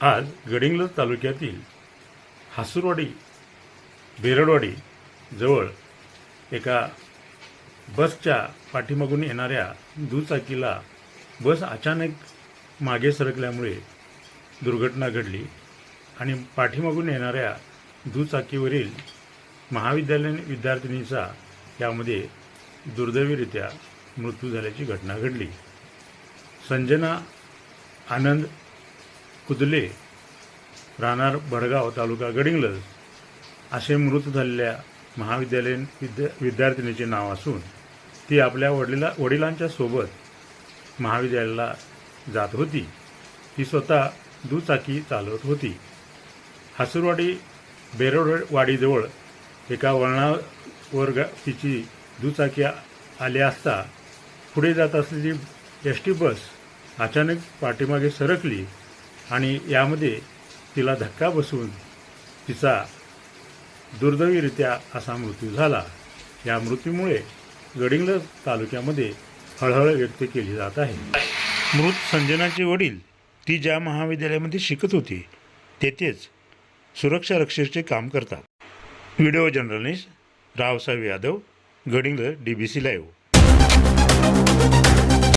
आज गडिंग्लज तालुक्यातील हासूरवाडी बेरडवाडी जवळ एका बसच्या पाठीमागून येणाऱ्या दुचाकीला बस अचानक मागे सरकल्यामुळे दुर्घटना घडली आणि पाठीमागून येणाऱ्या दुचाकीवरील महाविद्यालयीन विद्यार्थिनीचा यामध्ये दुर्दैवीरित्या मृत्यू झाल्याची घटना घडली. संजना आनंद कुदले राहणार बडगाव तालुका गडिंगलज असे मृत झालेल्या महाविद्यालयीन विद्या विद्यार्थिनीचे नाव असून ती आपल्या वडिला वडिलांच्या सोबत महाविद्यालयाला जात होती. ती स्वतः दुचाकी चालवत होती. हसूरवाडी बेरोडवाडीजवळ एका वळणावर गा तिची दुचाकी आली असता पुढे जात असलेली एस टी बस अचानक पाठीमागे सरकली. आणि यामध्ये तिला धक्का बसून तिचा दुर्दैवीरित्या असा मृत्यू झाला. या मृत्यूमुळे गडिंग्लज तालुक्यामध्ये हळहळ व्यक्त केली जात आहे. मृत संजनाचे वडील ती ज्या महाविद्यालयामध्ये शिकत होती तेथेच सुरक्षा रक्षेचे काम करतात. Video journalist Raosaheb Yadav Gadhinglaj D B C live.